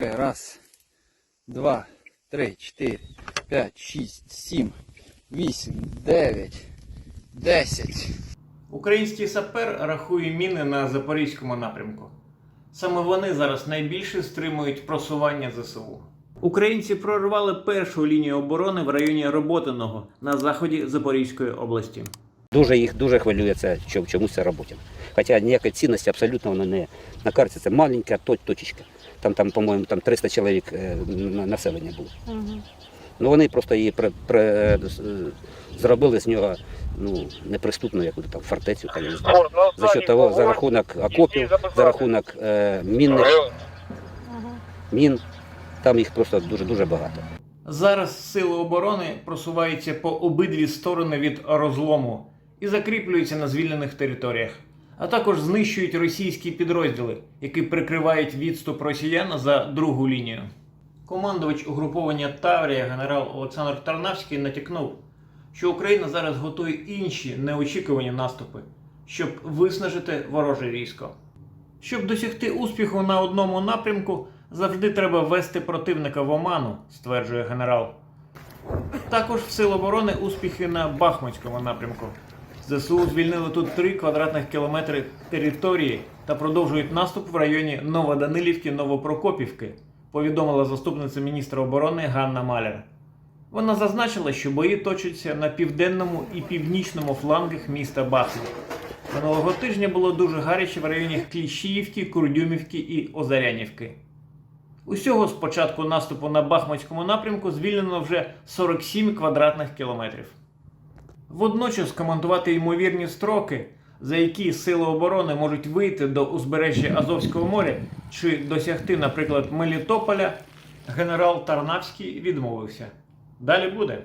Раз, два, три, чотири, п'ять, шість, сім, вісім, дев'ять, десять. Український сапер рахує міни на запорізькому напрямку. Саме вони зараз найбільше стримують просування ЗСУ. Українці прорвали першу лінію оборони в районі Роботиного на заході Запорізької області. Дуже їх дуже хвилює це, чом- чомусь це роботі. Хоча ніякої цінності абсолютно воно не на карті. Це маленька точечка. Там, там, по-моєму, там 300 чоловік е, населення було. Ну вони просто її при, при, зробили з нього ну, неприступну яку там фортецю. Там. За що того, за рахунок окопів, за рахунок е, мінних мін, там їх просто дуже дуже багато. Зараз сили оборони просуваються по обидві сторони від розлому і закріплюються на звільнених територіях, а також знищують російські підрозділи, які прикривають відступ росіян за другу лінію. Командувач угруповання Таврія генерал Олександр Тарнавський натякнув, що Україна зараз готує інші неочікувані наступи, щоб виснажити вороже військо. Щоб досягти успіху на одному напрямку, завжди треба ввести противника в оману, стверджує генерал. Також в Сил оборони успіхи на Бахмутському напрямку. ЗСУ звільнили тут 3 квадратних кілометри території та продовжують наступ в районі Новоданилівки Новопрокопівки, повідомила заступниця міністра оборони Ганна Маляр. Вона зазначила, що бої точаться на південному і північному флангах міста Бахмут. Минулого тижня було дуже гаряче в районі Кліщіївки, Курдюмівки і Озарянівки. Усього з початку наступу на Бахмутському напрямку звільнено вже 47 квадратних кілометрів. Водночас коментувати ймовірні строки, за які сили оборони можуть вийти до узбережжя Азовського моря чи досягти, наприклад, Мелітополя, генерал Тарнавський відмовився. Далі буде.